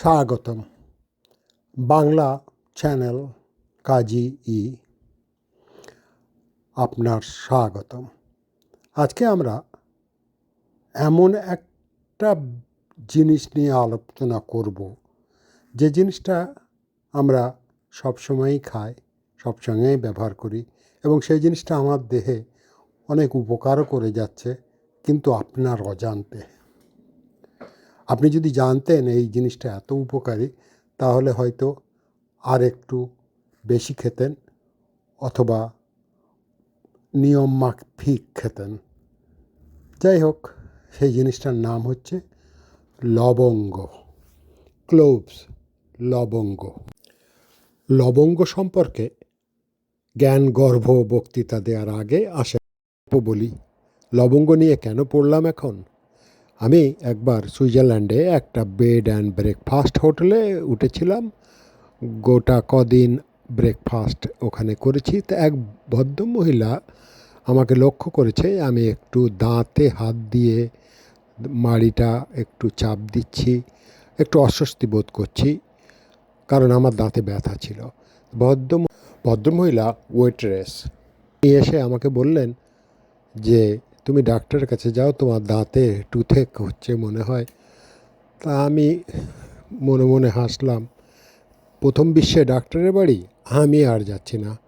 স্বাগতম। বাংলা চ্যানেল কাজী ই আপনার স্বাগতম। আজকে আমরা এমন একটা জিনিস নিয়ে আলোচনা করব। যে জিনিসটা আমরা সবসময়ই খাই, সবসময়ই ব্যবহার করি এবং সেই জিনিসটা আমার দেহে অনেক উপকারও করে যাচ্ছে, কিন্তু আপনার অজান্তে। আপনি যদি জানতেন এই জিনিসটা এত উপকারী, তাহলে হয়তো আর একটু বেশি খেতেন অথবা নিয়ম মাফিক খেতেন। যাই হোক, সেই জিনিসটার নাম হচ্ছে লবঙ্গ। ক্লোভস, লবঙ্গ। লবঙ্গ সম্পর্কে জ্ঞান গর্ভ বক্তৃতা দেওয়ার আগে আসে বলি, লবঙ্গ নিয়ে কেন পড়লাম এখন? আমি একবার সুইজারল্যান্ডে একটা বেড অ্যান্ড ব্রেকফাস্ট হোটেলে উঠেছিলাম। গোটা কদিন ব্রেকফাস্ট ওখানে করেছি। তো এক ভদ্রমহিলা আমাকে লক্ষ্য করেছে, আমি একটু দাঁতে হাত দিয়ে মাড়িটা একটু চাপ দিচ্ছি, একটু অস্বস্তি বোধ করছি, কারণ আমার দাঁতে ব্যথা ছিল। ভদ্র ভদ্রমহিলা ওয়েট্রেস এসে আমাকে বললেন যে তুমি ডাক্তারের কাছে যাও, তোমার দাঁতে টুথেক হচ্ছে মনে হয়। তা আমি মনে মনে হাসলাম, প্রথম বিশ্বে ডাক্তারের বাড়ি? আমি আর যাচ্ছি না।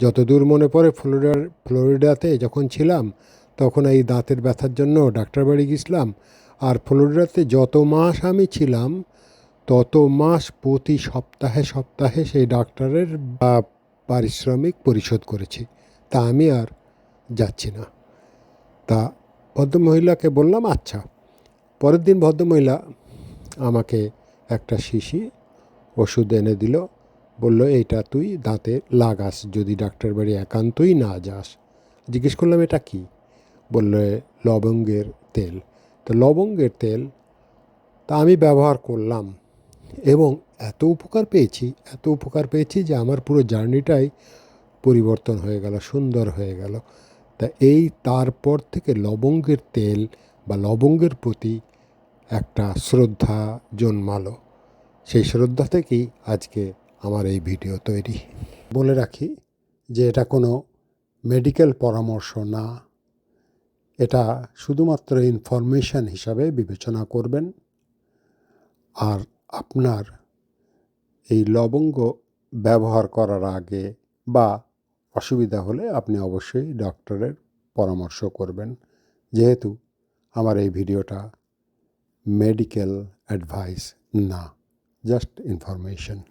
যতদূর মনে পড়ে ফ্লোরিডার, ফ্লোরিডাতে যখন ছিলাম, তখন এই দাঁতের ব্যথার জন্য ডাক্তার বাড়ি গেছিলাম। আর ফ্লোরিডাতে যত মাস আমি ছিলাম, তত মাস প্রতি সপ্তাহে সপ্তাহে সেই ডাক্তারের বা পারিশ্রমিক পরিশোধ করেছি। তা আমি আর যাচ্ছি না। তা ভদ্রমহিলাকে বললাম আচ্ছা। পরের দিন ভদ্রমহিলা আমাকে একটা শিশি ওষুধ এনে দিল। বলল, এইটা তুই দাঁতে লাগাস, যদি ডাক্তার বাড়ি একান্তই না যাস। জিজ্ঞেস করলাম, এটা কি? বলল লবঙ্গের তেল। তো লবঙ্গের তেল তা আমি ব্যবহার করলাম এবং এত উপকার পেয়েছি, এত উপকার পেয়েছি যে আমার পুরো জার্নিটাই পরিবর্তন হয়ে গেল, সুন্দর হয়ে গেল। তা এই তারপর থেকে লবঙ্গের তেল বা লবঙ্গের প্রতি একটা শ্রদ্ধা জন্মালো। সেই শ্রদ্ধা থেকেই আজকে আমার এই ভিডিও তৈরি। বলে রাখি যে এটা কোনো মেডিকেল পরামর্শ না। এটা শুধুমাত্র ইনফরমেশান হিসাবে বিবেচনা করবেন। আর আপনার এই লবঙ্গ ব্যবহার করার আগে বা অসুবিধা হলে আপনি অবশ্যই ডক্টরের পরামর্শ করবেন। যেহেতু আমার এই ভিডিওটা মেডিকেল অ্যাডভাইস না জাস্ট ইনফরমেশন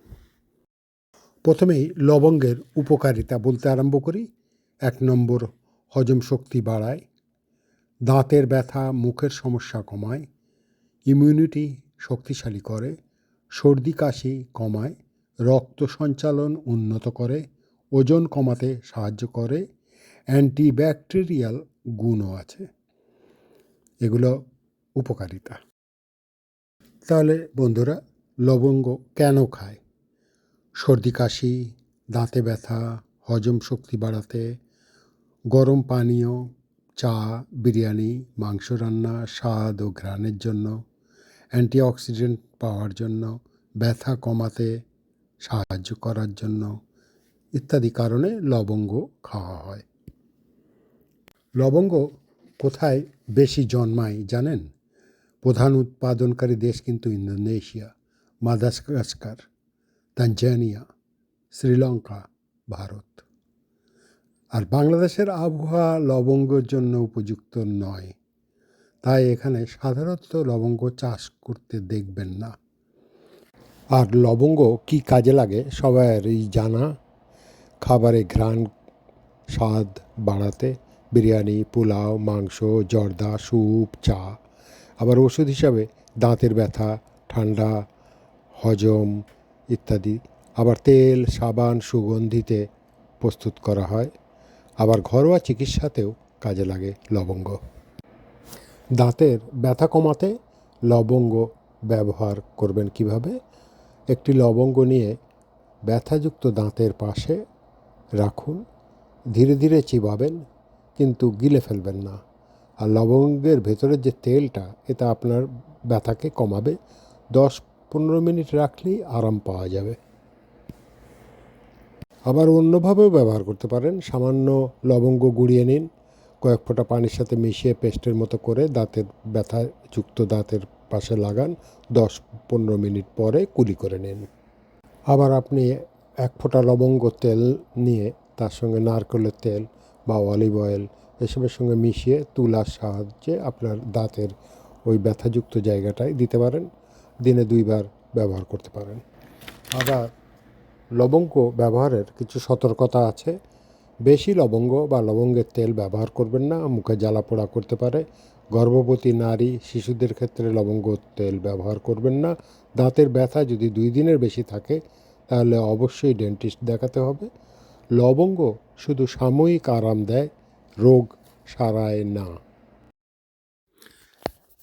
প্রথমেই লবঙ্গের উপকারিতা বলতে আরম্ভ করি। এক নম্বর, হজম শক্তি বাড়ায়। দাঁতের ব্যথা, মুখের সমস্যা কমায়। ইমিউনিটি শক্তিশালী করে। সর্দি কাশি কমায়। রক্ত সঞ্চালন উন্নত করে। ওজন কমাতে সাহায্য করে, অ্যান্টিব্যাকটেরিয়াল গুণও আছে। এগুলো উপকারিতা। তাহলে বন্ধুরা, লবঙ্গ কেন খায়? সর্দি, কাশি, দাঁতে ব্যথা, হজম শক্তি বাড়াতে, গরম পানীয়, চা, বিরিয়ানি, মাংস রান্না, স্বাদ ও ঘ্রাণের জন্য, অ্যান্টিঅক্সিডেন্ট পাওয়ার জন্য, ব্যথা কমাতে সাহায্য করার জন্য ইত্যাদি কারণে লবঙ্গ খাওয়া হয়। লবঙ্গ কোথায় বেশি জন্মায় জানেন? প্রধান উৎপাদনকারী দেশ কিন্তু Indonesia Madagascar Tanzania, Sri Lanka, Bharat. আর বাংলাদেশের আবহাওয়া লবঙ্গের জন্য উপযুক্ত নয়। তাই এখানে সাধারণত লবঙ্গ চাষ করতে দেখবেন না। আর লবঙ্গ কি কাজে লাগে সবারই জানা খাবারে ঘ্রাণ স্বাদ বাড়াতে বিরিয়ানি, পোলাও, মাংস, জর্দা, স্যুপ, চা। আবার ওষুধ হিসাবে দাঁতের ব্যথা, ঠান্ডা, হজম ইত্যাদি। আবার তেল, সাবান, সুগন্ধিতে প্রস্তুত করা হয়। আবার ঘরোয়া চিকিৎসাতেও কাজে লাগে লবঙ্গ। দাঁতের ব্যথা কমাতে লবঙ্গ ব্যবহার করবেন কীভাবে? একটি লবঙ্গ নিয়ে ব্যথাযুক্ত দাঁতের পাশে রাখুন। ধীরে ধীরে চিবাবেন, কিন্তু গিলে ফেলবেন না। আর লবঙ্গের ভেতরের যে তেলটা, এটা আপনার ব্যথাকে কমাবে। দশ পনেরো মিনিট রাখলেই আরাম পাওয়া যাবে। আবার অন্যভাবেও ব্যবহার করতে পারেন। সামান্য লবঙ্গ গুঁড়িয়ে নিন। কয়েক ফোঁটা পানির সাথে মিশিয়ে পেস্টের মতো করে দাঁতের ব্যথা যুক্ত দাঁতের পাশে লাগান। দশ পনেরো মিনিট পরে কুলি করে নিন। আবার আপনি এক ফোঁটা লবঙ্গ তেল নিয়ে তার সঙ্গে নারকেলের তেল বা অলিভ অয়েল এসবের সঙ্গে মিশিয়ে তুলার সাহায্যে আপনার দাঁতের ওই ব্যথাযুক্ত জায়গাটায় দিতে পারেন। দিনে দুইবার ব্যবহার করতে পারেন। আবার লবঙ্গ ব্যবহারের কিছু সতর্কতা আছে। বেশি লবঙ্গ বা লবঙ্গের তেল ব্যবহার করবেন না, মুখে জ্বালা পোড়া করতে পারে। গর্ভবতী নারী শিশুদের ক্ষেত্রে লবঙ্গ তেল ব্যবহার করবেন না। দাঁতের ব্যথা যদি দুই দিনের বেশি থাকে তাহলে অবশ্যই ডেন্টিস্ট দেখাতে হবে। লবঙ্গ শুধু সাময়িক আরাম দেয়, রোগ সারায় না।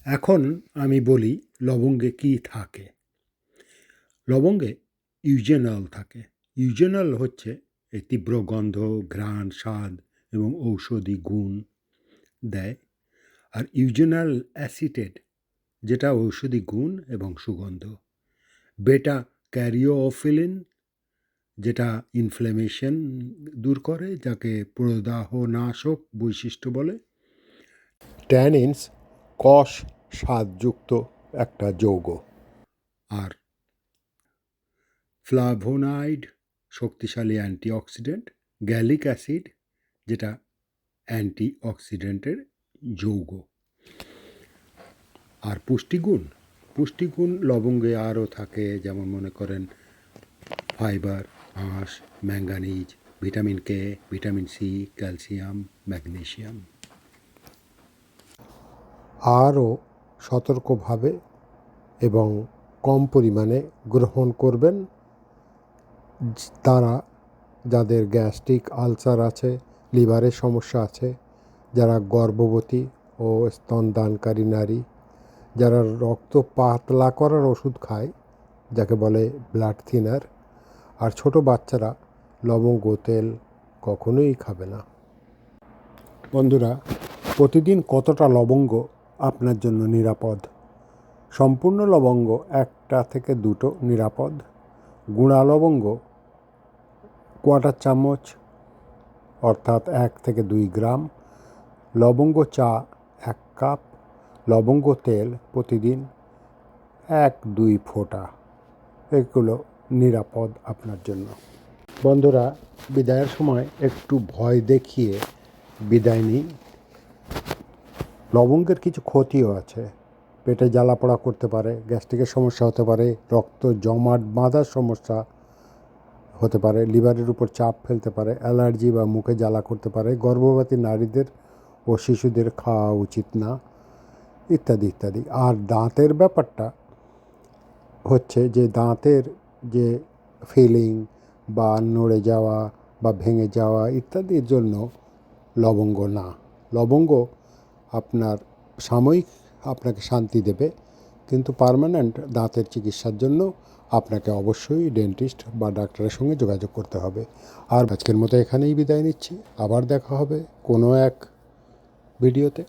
এখন আমি বলি লবঙ্গে কি থাকে। লবঙ্গে ইউজেনল থাকে। ইউজেনল হচ্ছে এই তীব্র গন্ধ, ঘ্রাণ, স্বাদ এবং ঔষধি গুণ দেয়। আর ইউজেনাল অ্যাসিটেড যেটা ঔষধি গুণ এবং সুগন্ধ। বেটা ক্যারিওফিলিন, যেটা ইনফ্ল্যামেশন দূর করে, যাকে প্রদাহনাশক বৈশিষ্ট্য বলে। ট্যানিনস কষ স্বাদযুক্ত একটা যৌগ। আর ফ্লাভোনাইড শক্তিশালী অ্যান্টিঅক্সিডেন্ট গ্যালিক অ্যাসিড যেটা অ্যান্টিঅক্সিডেন্টের যৌগ। আর পুষ্টিগুণ পুষ্টিগুণ লবঙ্গে আরও থাকে, যেমন মনে করেন ফাইবার আঁশ manganese, vitamin K, vitamin C, calcium, magnesium. আরও সতর্কভাবে এবং কম পরিমাণে গ্রহণ করবেন। তারা যাদের গ্যাস্ট্রিক আলসার আছে, লিভারের সমস্যা আছে, যারা গর্ভবতী ও স্তনদানকারী নারী যারা রক্ত পাতলা করার ওষুধ খায়, যাকে বলে ব্লাড থিনার, আর ছোট বাচ্চারা লবঙ্গ, তেল কখনোই খাবে না। বন্ধুরা, প্রতিদিন কতটা লবঙ্গ আপনার জন্য নিরাপদ? সম্পূর্ণ লবঙ্গ একটা থেকে দুটো নিরাপদ। গুঁড়া লবঙ্গ, কোয়াটার চামচ, অর্থাৎ এক থেকে দুই গ্রাম। লবঙ্গ চা এক কাপ লবঙ্গ তেল প্রতিদিন এক, দুই ফোঁটা। এগুলো নিরাপদ আপনার জন্য। বন্ধুরা, বিদায়ের সময় একটু ভয় দেখিয়ে বিদায় নিই। লবঙ্গের কিছু ক্ষতিও আছে। পেটে জ্বালা পোড়া করতে পারে, গ্যাস্ট্রিকের সমস্যা হতে পারে, রক্ত জমাট বাঁধার সমস্যা হতে পারে, লিভারের উপর চাপ ফেলতে পারে, অ্যালার্জি বা মুখে জ্বালা করতে পারে। গর্ভবতী নারীদের ও শিশুদের খাওয়া উচিত না। ইত্যাদি ইত্যাদি। আর দাঁতের ব্যাপারটা হচ্ছে যে দাঁতের যে ফিলিং বা নড়ে যাওয়া বা ভেঙে যাওয়া ইত্যাদির জন্য লবঙ্গ না। লবঙ্গ আপনার সাময়িক আপনাকে শান্তি দেবে, কিন্তু পার্মানেন্ট দাঁতের চিকিৎসার জন্য আপনাকে অবশ্যই ডেন্টিস্ট বা ডাক্তারের সঙ্গে যোগাযোগ করতে হবে। আর আজকের মতো এখানেই বিদায় নিচ্ছি। আবার দেখা হবে কোনো এক ভিডিওতে